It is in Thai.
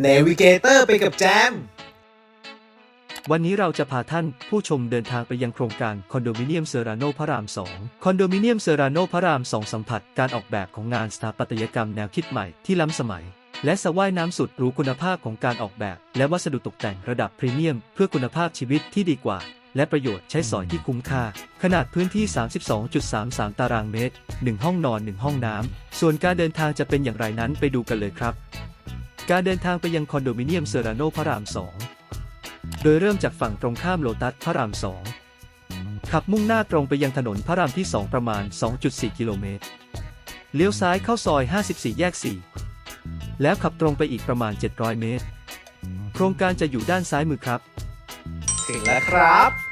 เนวิเกเตอร์ไปกับแจม วันนี้เราจะพาท่านผู้ชมเดินทางไปยังโครงการคอนโดมิเนียมเซราโนพระราม 2 คอนโดมิเนียมเซราโนพระราม 2 สัมผัสการออกแบบของงานสถาปัตยกรรมแนวคิดใหม่ที่ล้ำสมัย และสว่ายน้ำสุดหรูคุณภาพของการออกแบบ และวัสดุตกแต่งระดับพรีเมียม เพื่อคุณภาพชีวิตที่ดีกว่าและประโยชน์ใช้สอยที่คุ้มค่า ขนาดพื้นที่ 32.33 ตารางเมตร 1 ห้องนอน 1 ห้องน้ำ ส่วนการเดินทางจะเป็นอย่างไรนั้นไปดูกันเลยครับ การเดินทางไปยังคอนโดมิเนียมเซราโนพระราม 2 โดยเริ่มจากฝั่งตรงข้ามโลตัสพระราม 2 ขับมุ่งหน้าตรงไปยังถนนพระรามที่ 2 ประมาณ 2.4 กิโลเมตร เลี้ยวซ้ายเข้าซอย 54 แยก 4 แล้วขับตรงไปอีกประมาณ 700 เมตร โครงการจะอยู่ด้านซ้ายมือครับ ถึงแล้วครับ